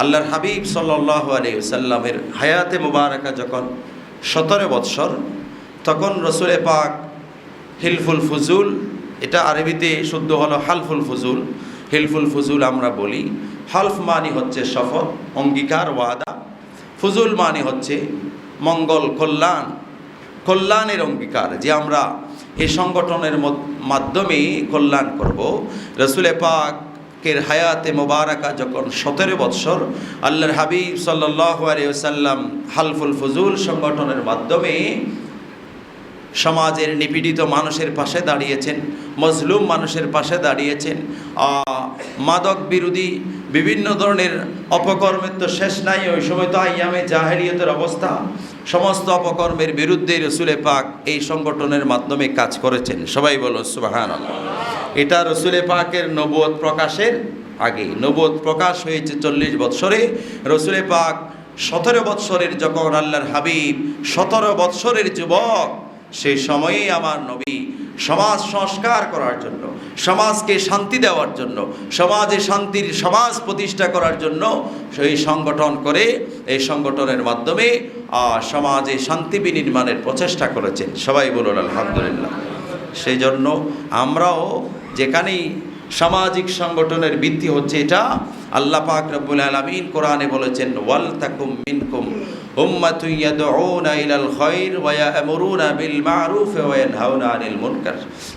আল্লাহর হাবিব সাল্লাহ আলিয়াল্লামের হায়াতে মুবারকা যখন সতেরো বৎসর, তখন রসুলে পাক হিলফুল ফুজুল, এটা আরবিতে শুদ্ধ হলো হালফুল ফুজুল। হিলফুল ফুজুল আমরা বলি। হালফ মানি হচ্ছে শপথ অঙ্গীকার, ওয়াদা। ফুজুল মানি হচ্ছে মঙ্গল, কল্যাণ। কল্যাণের অঙ্গীকার, যে আমরা এই সংগঠনের মাধ্যমে কল্যাণ করব। রসুলে পাকের হায়াতে মোবারকা যখন সতেরো বৎসর আল্লাহর হাবিব সাল্লাহ আলিয়াল্লাম হালফুল ফজুল সংগঠনের মাধ্যমে সমাজের নিপীড়িত মানুষের পাশে দাঁড়িয়েছেন, মজলুম মানুষের পাশে দাঁড়িয়েছেন মাদক বিরোধী বিভিন্ন ধরনের অপকর্মের তো শেষ নাই, ওই সময় তো আইয়ামে জাহেরিয়তের অবস্থা। সমস্ত অপকর্মের বিরুদ্ধে রসুলে পাক এই সংগঠনের মাধ্যমে কাজ করেছেন। সবাই বলো সুবাহান এটা রসুলে পাকের নবোধ প্রকাশের আগে। নবোধ প্রকাশ হয়েছে চল্লিশ বৎসরে। রসুলে পাক সতেরো বৎসরের যখন আল্লাহর হাবিব, সতেরো বৎসরের যুবক সেই সময়ে আমার নবী সমাজ সংস্কার করার জন্য, সমাজকে শান্তি দেওয়ার জন্য, সমাজে শান্তির সমাজ প্রতিষ্ঠা করার জন্য সেই সংগঠন করে, এই সংগঠনের মাধ্যমে সমাজে শান্তি বিনির্মাণের প্রচেষ্টা করেছেন। সবাই বলুন, আলহামদুলিল্লাহ। সেই জন্য আমরাও যেখানেই সামাজিক সংগঠনের ভিত্তি হচ্ছে এটা, আল্লাহ পাক রব্বুল আলামিন কোরআনে বলেছেন, ওয়াল তাকুম মিনকুম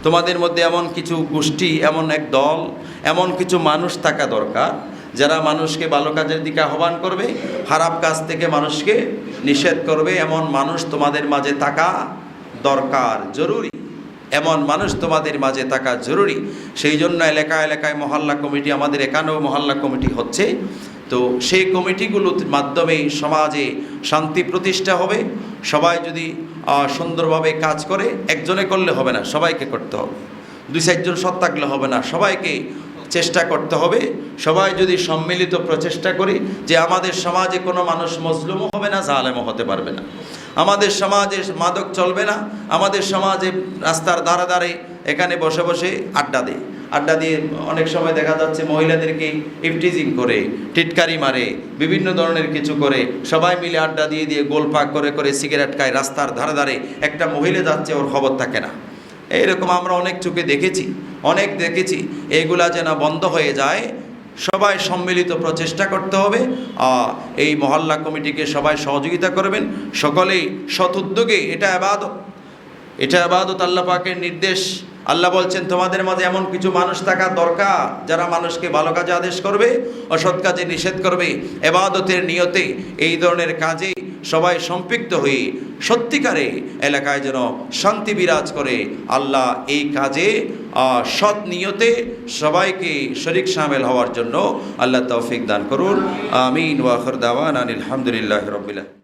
তোমাদের মধ্যে এমন কিছু গোষ্ঠী, এমন এক দল, এমন কিছু মানুষ থাকা দরকার, যারা মানুষকে ভালো কাজের দিকে আহ্বান করবে, খারাপ কাজ থেকে মানুষকে নিষেধ করবে, এমন মানুষ তোমাদের মাঝে থাকা দরকার, জরুরি। এমন মানুষ তোমাদের মাঝে থাকা জরুরি। সেই জন্য এলাকা এলাকায় মহল্লা কমিটি আমাদের এখানেও মহল্লা কমিটি হচ্ছে। তো সেই কমিটিগুলোর মাধ্যমে সমাজে শান্তি প্রতিষ্ঠা হবে। সবাই যদি সুন্দরভাবে কাজ করে, একজনে করলে হবে না, সবাইকে করতে হবে। দুই চারজন সৎ থাকলে হবে না, সবাইকে চেষ্টা করতে হবে। সবাই যদি সম্মিলিত প্রচেষ্টা করি যে আমাদের সমাজে কোনো মানুষ মজলুমও হবে না, জালেমও হতে পারবে না। আমাদের সমাজে মাদক চলবে না, আমাদের সমাজে রাস্তার ধারে ধারে এখানে বসে বসে আড্ডা দেয় আড্ডা দিয়ে অনেক সময় দেখা যাচ্ছে মহিলাদেরকে ইফটিজিং করে, টিটকারি মারে, বিভিন্ন ধরনের কিছু করে। সবাই মিলে আড্ডা দিয়ে দিয়ে গোলপাক করে করে সিগারেট খায়, রাস্তার ধারে ধারে একটা মহিলা যাচ্ছে, ওর খবর থাকে না। এইরকম আমরা অনেক চোখে দেখেছি, অনেক দেখেছি। এগুলা যেন বন্ধ হয়ে যায়, সবাই সম্মিলিত প্রচেষ্টা করতে হবে। এই মহল্লা কমিটিকে সবাই সহযোগিতা করবেন। সকলেই সৎ উদ্যোগে এটা আবাদত। এটা আবাদত আল্লাহ পাকের নির্দেশ। আল্লাহ বলছেন, তোমাদের মাঝে এমন কিছু মানুষ থাকা দরকার, যারা মানুষকে ভালো কাজে আদেশ করবে, অসৎ কাজে নিষেধ করবে। এবাদতের নিয়তে এই ধরনের কাজে সবাই সম্পৃক্ত হয়ে সত্যিকারে এলাকায় যেন শান্তি বিরাজ করে। আল্লাহ এই কাজে সৎ নিয়তে সবাইকে শরিক সামিল হওয়ার জন্য আল্লাহ তৌফিক দান করুন। আমিন। ওয়াখর দাওয়ান আলহামদুলিল্লাহ রবিল্লা